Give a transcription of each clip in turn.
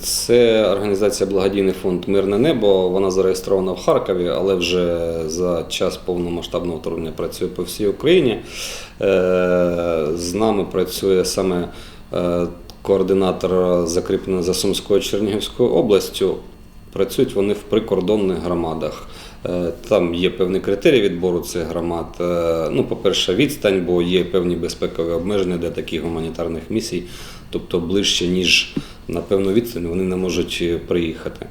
Це організація Благодійний фонд Мирне небо. Вона зареєстрована в Харкові, але вже за час повномасштабного вторгнення працює по всій Україні. Е, З нами працює саме е, координатор закріплений за Сумською Чернігівською областю. Працюють вони в прикордонних громадах. Е, Там є певні критерії відбору цих громад. Ну, по-перше, відстань, бо є певні безпекові обмеження для таких гуманітарних місій, тобто ближче, ніж на певну відстань, вони не можуть е, приїхати.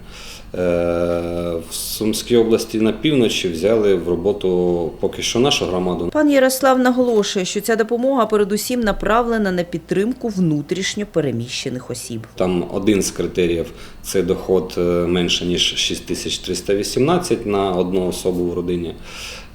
В Сумській області на півночі взяли в роботу поки що нашу громаду. Пан Ярослав наголошує, що ця допомога передусім направлена на підтримку внутрішньо переміщених осіб. Там один з критеріїв це доход е, менше ніж 6318 на одну особу в родині.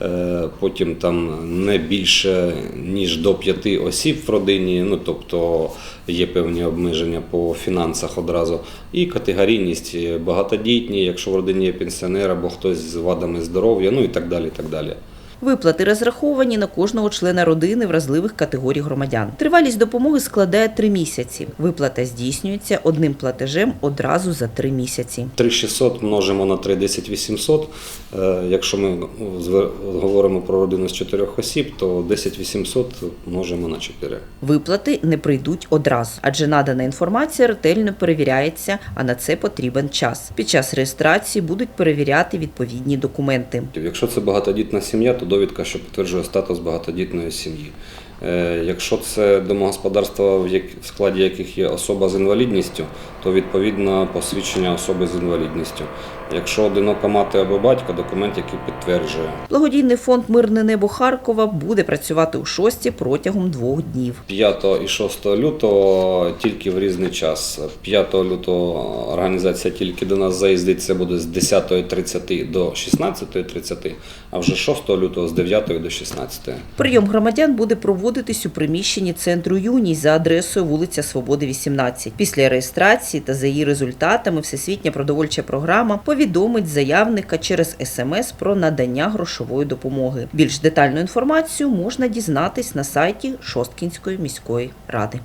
Е, Потім там не більше ніж до п'яти осіб в родині, ну тобто є певні обмеження по фінансах одразу. І категорійність багатодітні, якщо в родині є пенсіонер або хтось з вадами здоров'я, ну і так далі. так далі. Виплати розраховані на кожного члена родини вразливих категорій громадян. Тривалість допомоги складає три місяці. Виплата здійснюється одним платежем одразу за три місяці. 3600 множимо на 3, 10 800. Е, Якщо ми ну, говоримо про родину з чотирьох осіб, то 10 800 множимо на 4. Виплати не прийдуть одразу, адже надана інформація ретельно перевіряється, а на це потрібен час. Під час реєстрації будуть перевіряти відповідні документи. Якщо це багатодітна сім'я, то довідка, що підтверджує статус багатодітної сім'ї. Е, Якщо це домогосподарство, в складі яких є особа з інвалідністю, то відповідно посвідчення особи з інвалідністю. Якщо одинока мати або батько, документ, який підтверджує. Благодійний фонд Мирне небо Харкова буде працювати у шості протягом двох днів. 5 і 6 лютого тільки в різний час. 5 лютого організація тільки до нас заїздить, це буде з 10.30 до 16.30, а вже 6 лютого з 9 до 16. Прийом громадян буде проводитись у приміщенні центру юність за адресою вулиця Свободи, 18. Після реєстрації та за її результатами Всесвітня продовольча програма повідомить заявника через смс про надання грошової допомоги. Більш детальну інформацію можна дізнатись на сайті Шосткінської міської ради.